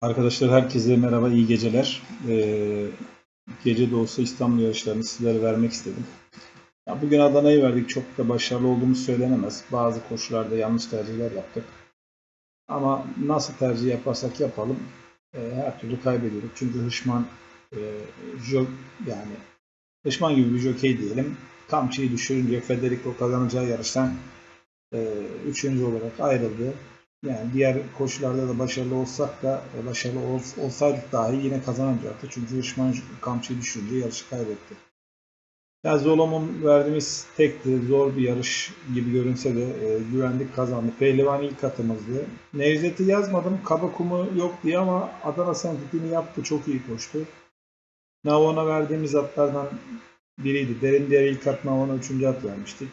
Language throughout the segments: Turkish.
Arkadaşlar herkese merhaba, iyi geceler. Ee, gece de olsa İstanbul yarışlarını sizlere vermek istedim. Ya bugün Adana'yı verdik. Çok da başarılı olduğumuz söylenemez. Bazı koşularda yanlış tercihler yaptık. Ama nasıl tercih yaparsak yapalım e, her türlü kaybediyorduk. Çünkü Hışman e, jo, yani Hışman gibi bir jokey diyelim. Kamçıyı düşürünce Federico kazanacağı yarıştan e, üçüncü olarak ayrıldı. Yani diğer koşularda da başarılı olsak da e, başarılı ol- olsaydık dahi yine kazanamayacaktı. Çünkü Hışman kamçıyı düşünce yarışı kaybetti. Yani Zolom'un verdiğimiz tekti. Zor bir yarış gibi görünse de e, güvendik kazandı. Pehlivan ilk atımızdı. Nevzet'i yazmadım. Kaba kumu yok diye ama Adana Sentiti'ni yaptı. Çok iyi koştu. Navon'a verdiğimiz atlardan biriydi. Derin diğer ilk at Navon'a üçüncü at vermiştik.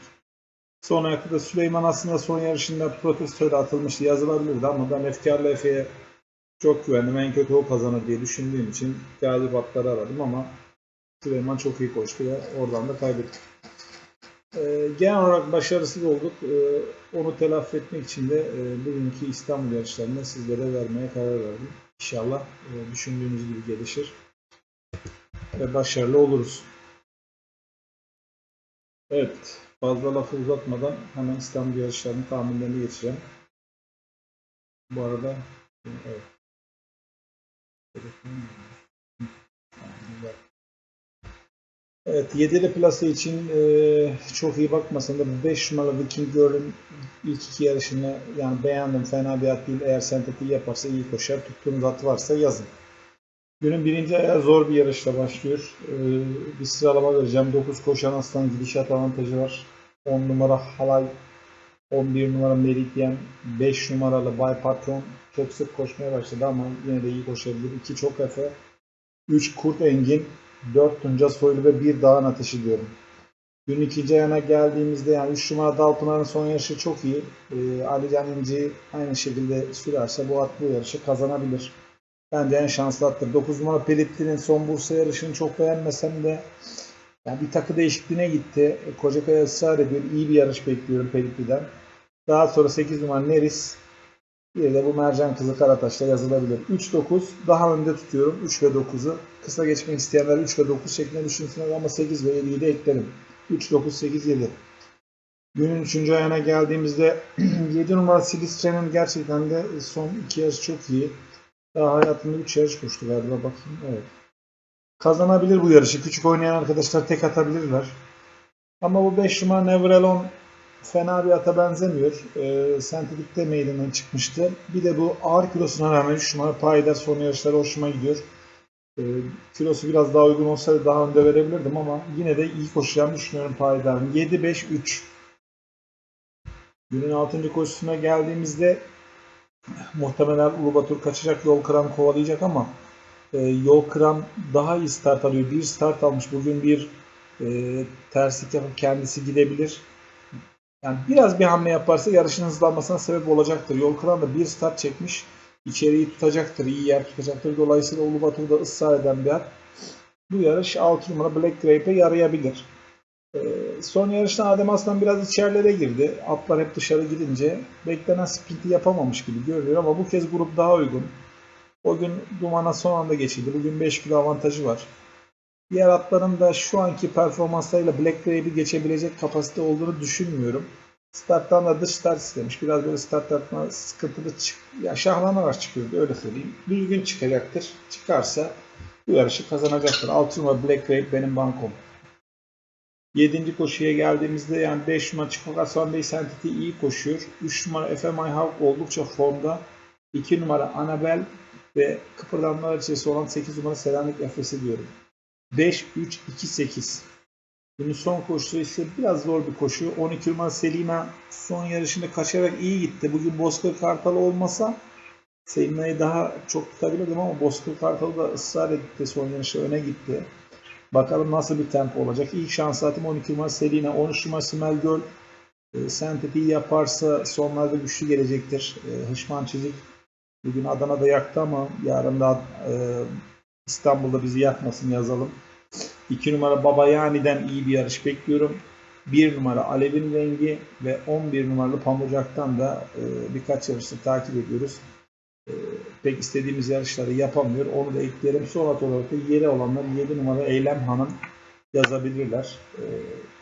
Son ayakta Süleyman aslında son yarışında protestoyla atılmıştı. Yazılabilirdi ama ben Efkarlı Efe'ye çok güvendim. En kötü o kazanır diye düşündüğüm için galip atları aradım ama Süleyman çok iyi koştu ve oradan da kaybettik. Ee, genel olarak başarısız olduk. Ee, onu telafi etmek için de e, bugünkü İstanbul yarışlarını sizlere vermeye karar verdim. İnşallah e, düşündüğümüz gibi gelişir ve başarılı oluruz. Evet, fazla lafı uzatmadan hemen İstanbul yarışlarının tahminlerini geçeceğim. Bu arada e, evet. Evet, yedili plasa için e, çok iyi bakmasam da 5 numaralı Viking Girl'ün ilk iki yarışını yani beğendim. Fena bir at değil. Eğer sentetiği yaparsa iyi koşar. Tuttuğunuz at varsa yazın. Günün birinci ayağı zor bir yarışla başlıyor. Ee, bir sıralama vereceğim. 9 koşan aslan gidişat avantajı var. 10 numara Halay, 11 numara Meridyen, 5 numaralı Bay Patron çok sık koşmaya başladı ama yine de iyi koşabilir. 2 çok efe, 3 Kurt Engin, 4 Tunca Soylu ve 1 Dağın Ateşi diyorum. Günün ikinci ayağına geldiğimizde yani 3 numara Dalpınar'ın son yarışı çok iyi. Ee, Ali Can İnci aynı şekilde sürerse bu at bu yarışı kazanabilir. Bence en şanslı attır. 9 numara Pelitli'nin son Bursa yarışını çok beğenmesem de yani bir takı değişikliğine gitti. Kocakaya ısrar ediyor. İyi bir yarış bekliyorum Pelitli'den. Daha sonra 8 numara Neris. Bir de bu Mercan Kızı Karataş'ta yazılabilir. 3-9 daha önde tutuyorum. 3 ve 9'u. Kısa geçmek isteyenler 3 ve 9 şeklinde düşünsünler ama 8 ve 7'yi de eklerim. 3, 9, 8, 7. Günün 3. ayağına geldiğimizde 7 numara Silistre'nin gerçekten de son iki yarış çok iyi. Daha hayatında 3 yarış koştu galiba bakayım. Evet. Kazanabilir bu yarışı. Küçük oynayan arkadaşlar tek atabilirler. Ama bu 5 numara Never Alone fena bir ata benzemiyor. Ee, Sentetik'te meydana çıkmıştı. Bir de bu ağır kilosuna rağmen 3 numara Payder son yarışları hoşuma gidiyor. Ee, kilosu biraz daha uygun olsaydı daha önde verebilirdim ama yine de iyi koşacağını düşünüyorum Payder'in. 7-5-3. Günün 6. koşusuna geldiğimizde muhtemelen Ulubatur kaçacak, yol kıran kovalayacak ama e, daha iyi start alıyor. Bir start almış. Bugün bir e, terslik yapıp kendisi gidebilir. Yani biraz bir hamle yaparsa yarışın hızlanmasına sebep olacaktır. Yol da bir start çekmiş. İçeriği tutacaktır, iyi yer tutacaktır. Dolayısıyla Ulubatur da ısrar eden bir at. Bu yarış 6 numara Black Grape'e yarayabilir. Ee, Son yarışta Adem Aslan biraz içerilere girdi. Atlar hep dışarı gidince beklenen sprinti yapamamış gibi görünüyor ama bu kez grup daha uygun. O gün Duman'a son anda geçildi. Bugün 5 kilo avantajı var. Diğer atların da şu anki performanslarıyla Black Grape'i geçebilecek kapasite olduğunu düşünmüyorum. Starttan da dış start istemiş. Biraz böyle start yapma sıkıntılı çık ya şahlanarak çıkıyordu öyle söyleyeyim. Düzgün çıkacaktır. Çıkarsa bu yarışı kazanacaktır. 6 numara Black Grape benim bankom. 7. koşuya geldiğimizde yani 5 numara Chicago Sunday Sentity iyi koşuyor. 3 numara FMI Hawk oldukça formda. 2 numara Annabel ve kıpırdanmalar içerisi olan 8 numara Selanik Efes'i diyorum. 5, 3, 2, 8. Günün son koşusu ise biraz zor bir koşu. 12 numara Selina son yarışında kaçarak iyi gitti. Bugün Bozkır Kartalı olmasa Selina'yı daha çok tutabilirdim ama Bozkır Kartalı da ısrar etti. Son yarışta öne gitti. Bakalım nasıl bir tempo olacak. İlk şans saatim 12 numara Selina, 13 numara Simel Göl. E, sentetiği yaparsa sonlarda güçlü gelecektir. E, Hışman Çizik bugün Adana'da yaktı ama yarın da e, İstanbul'da bizi yakmasın yazalım. 2 numara Baba Yani'den iyi bir yarış bekliyorum. 1 numara Alev'in rengi ve 11 numaralı Pamucak'tan da e, birkaç yarışta takip ediyoruz. e, pek istediğimiz yarışları yapamıyor. Onu da ekleyelim. Son olarak da yeri olanlar 7 numara Eylem Hanım yazabilirler. E,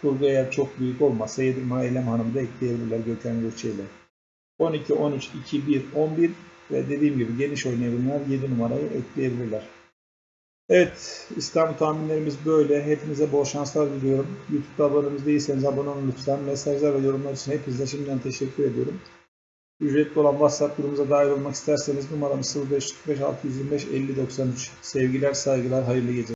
kurgu eğer çok büyük olmazsa 7 numara Eylem Hanım'ı da ekleyebilirler Gökhan Gökçe ile. 12, 13, 2, 1, 11 ve dediğim gibi geniş oynayabilenler 7 numarayı ekleyebilirler. Evet, İslam tahminlerimiz böyle. Hepinize bol şanslar diliyorum. YouTube'da abonemiz değilseniz abone olun lütfen. Mesajlar ve yorumlar için hepinize şimdiden teşekkür ediyorum. Ücretli olan WhatsApp grubumuza dahil olmak isterseniz numaramız 0545 625 50 93. Sevgiler, saygılar, hayırlı geceler.